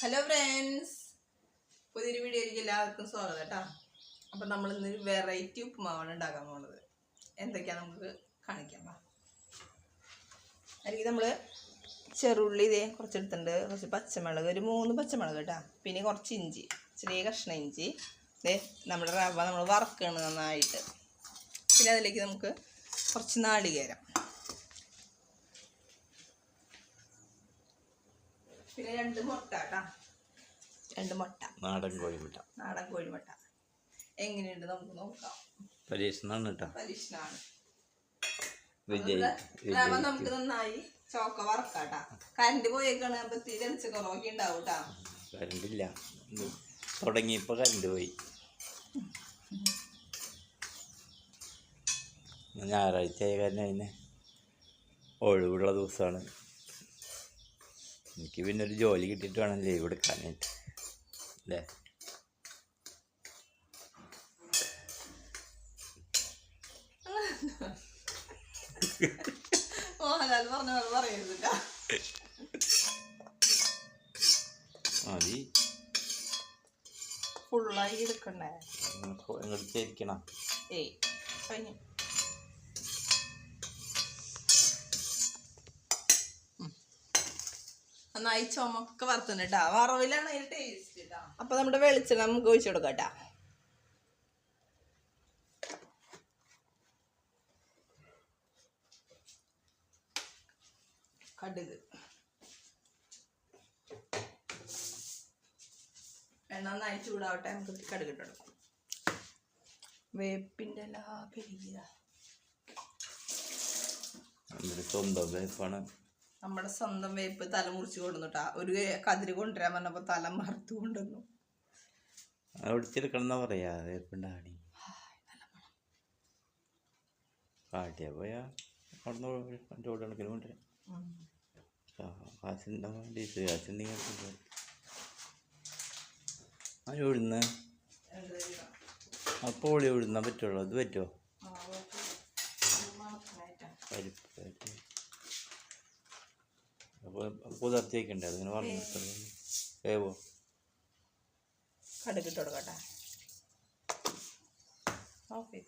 Hello friends പുതിയൊരു വീഡിയോയിലേക്ക് എല്ലാവർക്കും സ്വാഗതം കേട്ടോ. അപ്പം നമ്മൾ ഇന്ന് വെറൈറ്റി ഉപ്പുമാവാണ് ഉണ്ടാക്കാൻ പോണത്. എന്തൊക്കെയാണ് നമുക്ക് കാണിക്കാം അല്ലെങ്കിൽ നമ്മൾ ചെറുള്ളി ഇതേ കുറച്ചെടുത്തിട്ടുണ്ട്. കുറച്ച് പച്ചമുളക് ഒരു മൂന്ന് പച്ചമുളക് കേട്ടോ. പിന്നെ കുറച്ച് ഇഞ്ചി ചെറിയ കഷ്ണ ഇഞ്ചി. ദേ നമ്മുടെ റവ നമ്മൾ വറക്കണം നന്നായിട്ട്. പിന്നെ അതിലേക്ക് നമുക്ക് കുറച്ച് നാളികേരം. പിന്നെ രണ്ട് മുട്ട കേട്ടോ രണ്ട് മുട്ട. നാടൻ കോഴിമുട്ട. നാടൻ കോഴിമുട്ട. എങ്ങനെയുണ്ട് നമുക്ക് നോക്കാം. പരീക്ഷണമാണ് കേട്ടോ പരീക്ഷണമാണ് വിജയ് നമുക്ക് നന്നായി ചോക്ക വറക്കാട്ടാ കറണ്ട് പോയേക്കാണ് അപ്പൊ തീരെ കുറവൊക്കെ ഉണ്ടാവും കേട്ടാ കരണ്ടില്ല തുടങ്ങിയപ്പോൾ കരണ്ട് പോയി. ഞായറാഴ്ച ആയ കാരണം അതിന് ഒഴിവുള്ള ദിവസമാണ്. എനിക്ക് പിന്നെ ഒരു ജോലി കിട്ടിയിട്ട് വേണം ലീവ് എടുക്കാനായിട്ട്. അല്ലേ. മതി. ഫുള്ളായി എടുക്കണ്ടേ? ഇങ്ങോട്ട് ചേരിക്കണം ഏയ് കഴിഞ്ഞു. നന്നായി ചുമക്കെ വറുത്തുണ്ട് കേട്ടോ വറവിലാണ് അതിന് ടേസ്റ്റ് കേട്ടാ അപ്പൊ നമ്മുടെ വെളിച്ചെണ്ണ നമുക്ക് ഒഴിച്ചു കൊടുക്കാം കേട്ടാ കടുക്. എണ്ണ നന്നായി ചൂടാവട്ടെ നമുക്ക് കടുക് ഇട്ട് കൊടുക്കാം. വേപ്പിന്റെ എല്ലാ സ്വന്തം വേപ്പാണ്. നമ്മുടെ സ്വന്തം വേപ്പ് തല മുറിച്ച് കൊണ്ടുവന്നിട്ടാ ഒരു കതിരി കൊണ്ടുവരാൻ പറഞ്ഞപ്പോ തല മറുത്തു കൊണ്ടുവന്നു. ഒടിച്ചെടുക്കണം പറയാ. വേപ്പുണ്ടാടി കാട്ടിയാ പോയാ. അവിടുന്ന് റോഡ് കണക്കിന് കൊണ്ടുവരാം കാശുണ്ടാവാൻ ഡീസൽ കാശുണ്ടെങ്കിൽ ആ ഉഴുന്ന് അപ്പോൾ ഒളി ഉഴുന്നാൻ പറ്റുള്ളൂ. അത് പറ്റുമോ വയ്ക്കണ്ടേ അതിങ്ങനെ പറഞ്ഞു വേവോ കൊടുക്കട്ടെ. ഓക്കെ.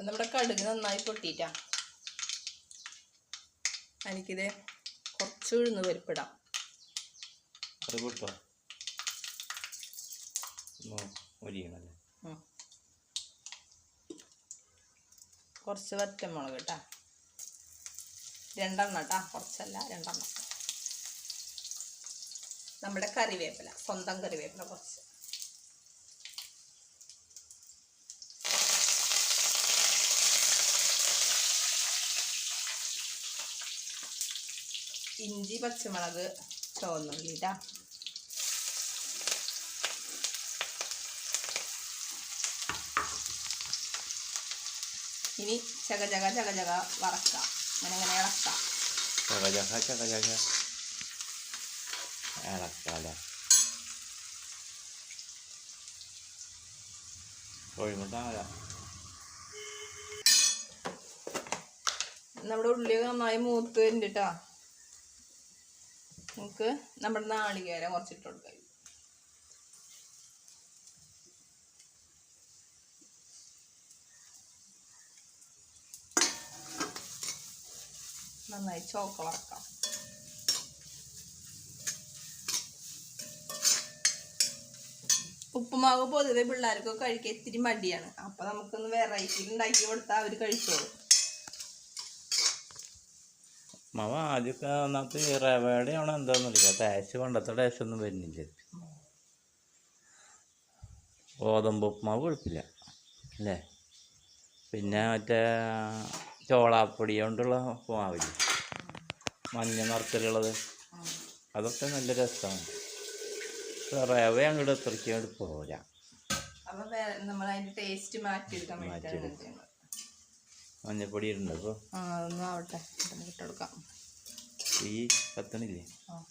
നമ്മുടെ കടുക് നന്നായി പൊട്ടിയിട്ടാ. എനിക്കിത് കുറച്ച് ഉഴുന്ന് പരിപ്പിടാം. അത് കിട്ടോ ഉം. കുറച്ച് വറ്റമുളക് കേട്ടാ രണ്ടെണ്ണം കേട്ടാ കുറച്ചല്ല രണ്ടെണ്ണം. നമ്മുടെ കറിവേപ്പില സ്വന്തം കറിവേപ്പില കുറച്ച്. ഇഞ്ചി പച്ചമുളക് ചുവന്നുള്ളി ഇനി ചക ചക ചക ചക വറക്കാം. അങ്ങനെ അങ്ങനെ ഇളക്കാം. ചക ചക ചക ചക ഇളക്കാല കോഴിമുട്ട നമ്മുടെ ഉള്ളി നന്നായി മൂത്ത് വരുന്നുണ്ട് നമുക്ക് നമ്മുടെ നാളികേരം കുറച്ചിട്ട് കൊടുക്കാം. നന്നായി ചോക്ക വറക്കാം ഉപ്പുമാവ് പൊതുവെ പിള്ളേർക്കൊക്കെ കഴിക്കാൻ ഇത്തിരി മടിയാണ്. അപ്പൊ നമുക്കൊന്ന് വെറൈറ്റിയിൽ ഉണ്ടാക്കി കൊടുത്താൽ അവർ കഴിച്ചോളും. മാവ ആദ്യമൊക്കെ ഒന്നാമത്തെ റവയുടെ ആണോ എന്താണെന്നറിയില്ല ടേസ്റ്റ് പണ്ടത്തെ ടേസ്റ്റ് ഒന്നും വരുന്നില്ല ഗോതമ്പ് ഉപ്പുമാവ് കുഴപ്പമില്ല. അല്ലേ? പിന്നെ മറ്റേ ചോളാപ്പൊടി കൊണ്ടുള്ള ഉപ്പുമാവില്ലേ? മഞ്ഞ നിറത്തിലുള്ളത്. അതൊക്കെ നല്ല രസമാണ് റവ അങ്ങോട്ട് അത്രയ്ക്ക് അങ്ങോട്ട് പോരാ. മഞ്ഞപ്പൊടി ആവട്ടെ. ഈ കത്തണില്ലേ? ആ.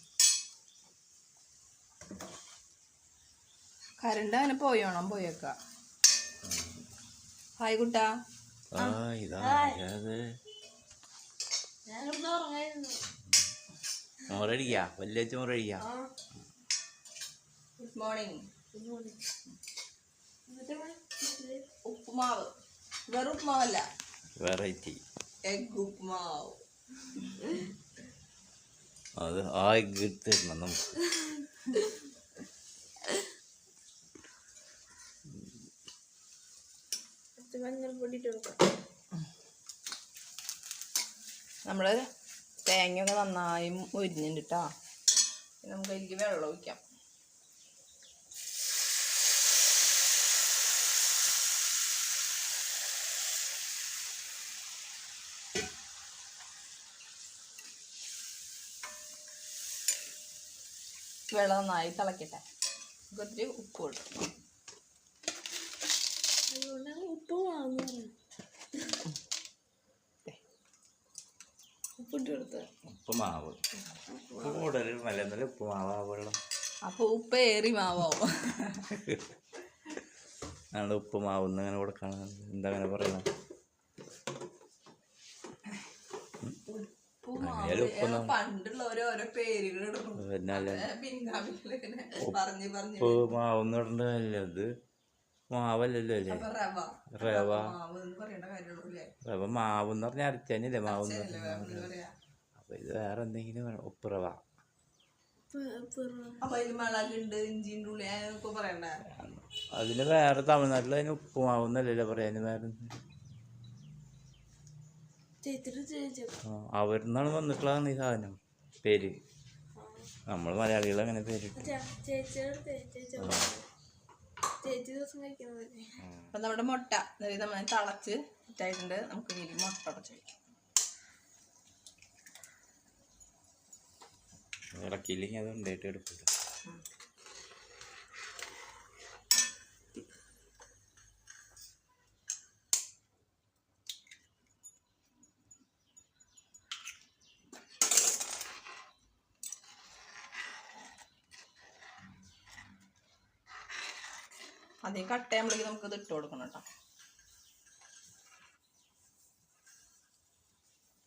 കരണ്ട് അങ്ങനെ പോയോണം പോയേക്കാം. ഹായ് കുട്ടാ. ആ ഇതാ മോറടിക്കാ ഉറങ്ങായിരുന്നു. മോറടിക്കാ ഗുഡ് മോർണിംഗ് ഇവിടെ വീട്ടിൽ ഉപ്പുമാവ്. വെറും ഉപ്പുമാവല്ല. വെറൈറ്റി എഗ് ഉപ്പുമാവ്. അത് ആ എഗ് തരണം നമുക്ക്. നമ്മൾ തേങ്ങയൊക്കെ നന്നായി ഉരിഞ്ഞിട്ടുണ്ട് നമുക്ക് അതിലേക്ക് വെള്ളം ഒഴിക്കാം. വെള്ളം നന്നായി തിളക്കട്ടെ. നമുക്ക് ഒത്തിരി ഉപ്പ് കൊടുക്കും. അതുകൊണ്ടാണ് ഉപ്പ് വാങ്ങുന്നു ദേ. ഉപ്പിട്ട് കൊടുത്തത് ഉപ്പ് മാവ് ഉപ്പ് കൂടുതൽ നല്ല നല്ല ഉപ്പ് മാവാ വെള്ളം. അപ്പോൾ ഉപ്പ് ഏറി മാവാവും. ഞങ്ങളുടെ ഉപ്പ് മാവ് കൊടുക്കണം. എന്താ അങ്ങനെ പറയുന്നത് ആയാലും ഉപ്പ് നമ്മ- പണ്ടുള്ളവര് ഓരോ പേരുകൾ ഇടുന്നു. പിന്നെ അല്ല പിൻഗാമികളിങ്ങനെ പറഞ്ഞ് മാവല്ലല്ലോ അല്ലേ? റവ. റവ. മാവ് എന്ന് പറയേണ്ട കാര്യമുള്ളൂ അല്ലേ? മാവ് എന്ന് പറഞ്ഞാൽ അരച്ചല്ലേ മാവ് അല്ലേ പറയാ. അപ്പൊ ഇത് വേറെ എന്തെങ്കിലും വേണം. ഉപ്പ് റവ. അപ്പൊ അതിൽ മുളകുണ്ട് ഇഞ്ചിന്റെ ഉള്ളി അതൊക്കെ പറയണ്ട. അതിന് വേറെ തമിഴ്നാട്ടിൽ അതിന് ഉപ്പ് മാവുന്നല്ലേ എന്നല്ലല്ലോ പറയാൻ വേറെ അവരിന്നാണ് വന്നിട്ടുള്ളതാണ് ഈ സാധനം പേര്. നമ്മൾ മലയാളികൾ അങ്ങനെ അടുത്ത് ചേച്ചി ദിവസം കഴിക്കണതല്ലേ അപ്പൊ നമ്മുടെ മുട്ട നമ്മൾ തളച്ച് ഇട്ടായിട്ടുണ്ട്. നമുക്ക് ഇനി മുട്ട ഉടച്ച് വയ്ക്കാം ഇളക്കിയില്ലെങ്കിൽ അത് ഉണ്ടായിട്ട് എടുക്കില്ല. അതേ കട്ടയാകുമ്പോഴേക്ക് നമുക്ക് ഇത് ഇട്ട് കൊടുക്കണം കേട്ടോ.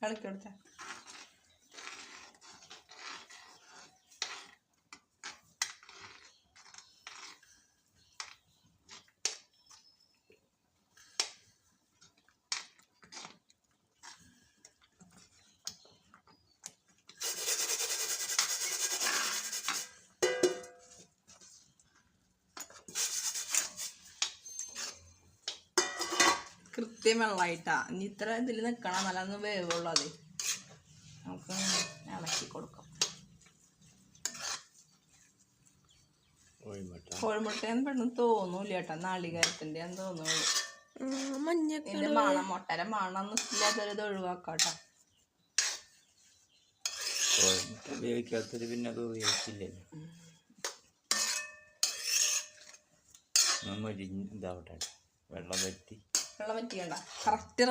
കളിക്കി കൃത്യം വെള്ളമായിട്ടാ ഇനി ഇത്ര ഇതിൽ നിൽക്കണം നല്ലൊന്ന് വേവുള്ളൂ അത്. നമുക്ക് ഇളക്കി കൊടുക്കാം. കോഴിമുട്ട. കോഴിമുട്ടയെന്ന് പെട്ടെന്ന് തോന്നൂല കേട്ടോ നാളികേരത്തിന്റെ എന്ന് തോന്നുള്ളൂ. ഇതിന്റെ മണം മുട്ടര മണം ഇല്ലാത്തൊരു ഇത് ഒഴിവാക്കാം കേട്ടോ കോഴിമുട്ട ഉപയോഗിക്കാത്തൊരു പിന്നെ അത് ഉപയോഗിച്ചില്ലല്ലോ നമ്മൾ ഇതാവട്ടെ. വെള്ളം വറ്റി. വെള്ളം വറ്റിക്കണ്ട. കറക്റ്റ്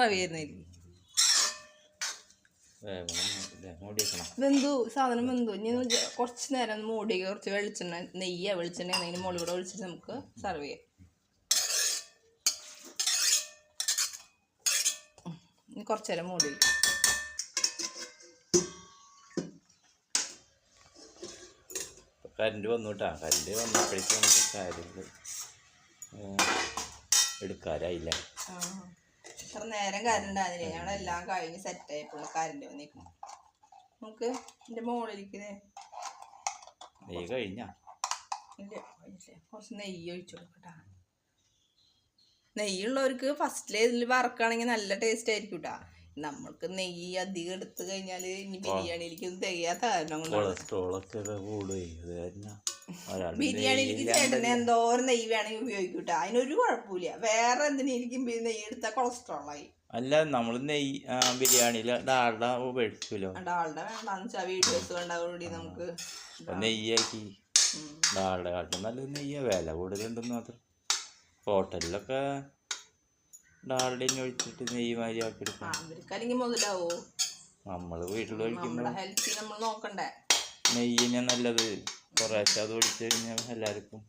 മൂടി വെക്കണം വെന്തു സാധനം വെന്തു. ഇനി കുറച്ച് നേരം മൂടി കുറച്ച് വെളിച്ചെണ്ണ നെയ്യ വെളിച്ചെണ്ണ എന്തെങ്കിലും മുകളിൽ കൂടെ ഒഴിച്ചിട്ട് നമുക്ക് സെർവ് ചെയ്യാം. ഇനി കുറച്ച് നേരം മൂടി. കരണ്ട് വന്നു കേട്ടാ കരണ്ട് വന്നപ്പോഴേക്കും നമുക്ക് എടുക്കാറായില്ല. ഇത്ര നേരം ഉണ്ടായിരുന്നില്ല ഞങ്ങളെല്ലാം കഴിഞ്ഞ് സെറ്റായപ്പോൾ കരണ്ട് വന്നിരിക്കണം നമുക്ക് എന്റെ മുകളിലേക്ക് നീ കഴിഞ്ഞ? ഇല്ല കുറച്ച് നെയ്യ് ഒഴിച്ചു കൊടുക്കട്ടാ. നെയ്യുള്ളവർക്ക് ഫസ്റ്റിലെ ഇതിൽ വറക്കുകയാണെങ്കിൽ നല്ല ടേസ്റ്റ് ആയിരിക്കും കേട്ടാ നമ്മൾക്ക് നെയ്യ് അധികം എടുത്തു കഴിഞ്ഞാൽ ഇനി ബിരിയാണിയിലേക്ക് ഒന്നും തികയാത്ത കാരണം കൊണ്ടാണ്. ഒരാൾ ബിരിയാണിയിലേക്ക് ചേട്ടന് എന്തോരം നെയ്യ് വേണമെങ്കിൽ ഉപയോഗിക്കും കേട്ടോ. അതിനൊരു കുഴപ്പമില്ല. വേറെ എന്തിനായിരിക്കും നെയ്യ് എടുത്താൽ കൊളസ്ട്രോൾ ആയി. അല്ല നമ്മൾ നെയ്യ് ബിരിയാണിയിൽ ബിരിയാണിയിൽ ഡാൽഡ ഉപയോഗിക്കുമല്ലോ ആളുടെ വേണ്ടാന്ന് വെച്ചാൽ വീഡിയോസ് കണ്ടതോടുകൂടി നമുക്ക് നെയ്യാക്കി. ഡാൾഡ കാട്ടും നല്ല നെയ്യ. വില കൂടുതലുണ്ടെന്ന് മാത്രം. ഹോട്ടലിലൊക്കെ ഡാൽഡയും ഒഴിച്ചിട്ട് നെയ്യ് മാതിരി ആക്കി എടുക്കാം. അവർക്ക് അല്ലെങ്കിൽ മുതലാവോ? നമ്മൾ വീട്ടിൽ ഒഴിക്കുമ്പോൾ ഹെൽത്തി നമ്മൾ നോക്കണ്ടേ? നെയ്യിനെ നല്ലത് കുറേശ്ശെ അത് ഒഴിച്ച് കഴിഞ്ഞാൽ എല്ലാവർക്കും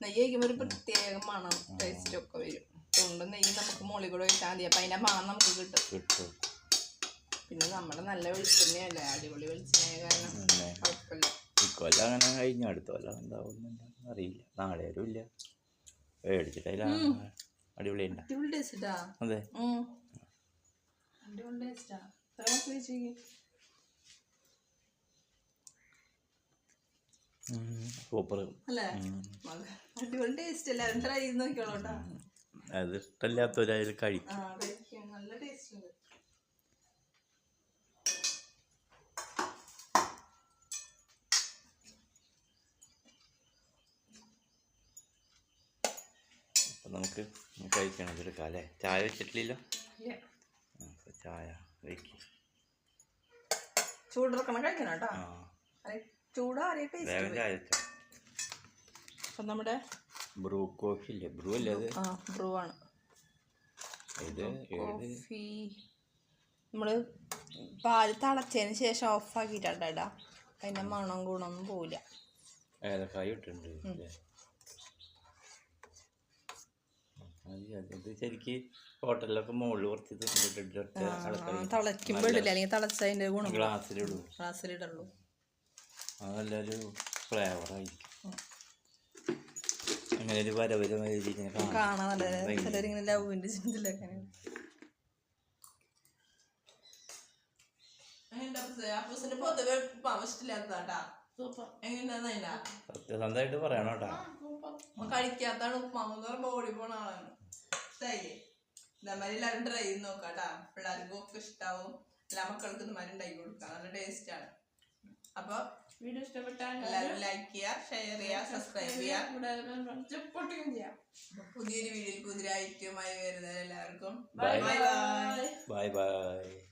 നെയ്യ് കഴിക്കുമ്പോൾ ഒരു പ്രത്യേക മണം ടേസ്റ്റ് ഒക്കെ വരും. അതുകൊണ്ട് നെയ്യ് നമുക്ക് മുകളിൽ കൂടെ ഒഴിച്ചാൽ മതി. അപ്പം അതിന്റെ മണം നമുക്ക് കിട്ടും. കിട്ടും. പിന്നെ നമ്മുടെ നല്ല വെളിച്ചെണ്ണയല്ലേ? അടിപൊളി വെളിച്ചെണ്ണ കാരണം കുഴപ്പമില്ല. ഇക്കൊല്ലം അങ്ങനെ കഴിഞ്ഞു? അടുത്ത കൊല്ലം എന്താവുന്നുണ്ടെന്ന് അറിയില്ല. നാളെ ആരും ഇല്ല. മേടിച്ചിട്ടില്ല അടിപൊളി അടിപൊളി ടേസ്റ്റാ അതെ. അടിപൊളി ടേസ്റ്റാ എത്ര മാസം കഴിച്ചു സൂപ്പർ അല്ലേ അടിപൊളി ടേസ്റ്റ് എല്ലാവരും ട്രൈ ചെയ്ത് നോക്കിയോളൂ കേട്ടോ അത് ഇഷ്ടമില്ലാത്തവരതിൽ കഴിക്കും. നമുക്ക് കഴിക്കണം. ഇതെടുക്കാം അല്ലേ ചായ വെച്ചിട്ടില്ലല്ലോ? ചായ വെക്കും. ചൂടിറക്കണം. കഴിക്കണം കേട്ടോ ചൂടാറിയ ടേസ്റ്റ് അപ്പം നമ്മുടെ ബ്രൂ കോഫി ഇല്ലേ ബ്രൂ അല്ലേ അത്? ആ ബ്രൂ ആണ്. ഇത് കോഫി നമ്മൾ പാൽ തിളച്ചതിന് ശേഷം ഓഫ് ആക്കിയിട്ടാ ഇടാ. അതിന്റെ മണം ഗുണമൊന്നും പോവില്ല. ഏലക്കായ ഇട്ടിട്ടുണ്ട്? ഇത് ശരിക്ക് ഹോട്ടലിലൊക്കെ മുകളിൽ കുറച്ച് ഇടില്ല അല്ലെങ്കിൽ തിളച്ചതിന്റെ ഗുണം. ഗ്ലാസ്സിലിടും ഗ്ലാസ്സിലിടുള്ളൂ അത് നല്ലൊരു ഫ്ലേവറായിരിക്കും അങ്ങനെ ഒരു കാണാം. കാണാൻ നല്ല ചിലരിങ്ങനെ ലവിന്റെ ചിന്തയിലൊക്കെ പൊതുവെ ഇഷ്ടമില്ലാത്തതാട്ടാ എങ്ങനെയാ സത്യസന്ധമായിട്ട് പറയണം കേട്ടാ കഴിക്കാത്താണ് ഉപ്പാന്ന് ഓടി പോണ ആളാണ്. ഇതേമാതിരി എല്ലാവരും ട്രൈ ചെയ്ത് നോക്കാട്ടാ പിള്ളേർക്കും ഒക്കെ ഇഷ്ടാവും. എല്ലാ മക്കൾക്കും ഇതുമാതിരി ഉണ്ടാക്കി കൊടുക്കാം. നല്ല ടേസ്റ്റ് ആണ്. അപ്പൊ വീഡിയോ ഇഷ്ടപ്പെട്ടാൽ എല്ലാവരും ലൈക്ക് ചെയ്യുക ഷെയർ ചെയ്യുക സബ്സ്ക്രൈബ് ചെയ്യുക. സപ്പോർട്ടും ചെയ്യാം. അപ്പൊ പുതിയൊരു വീഡിയോയിൽ പുതിയ ഐറ്റമായി വരുന്നത് എല്ലാവർക്കും ബൈ ബൈ ബൈ ബൈ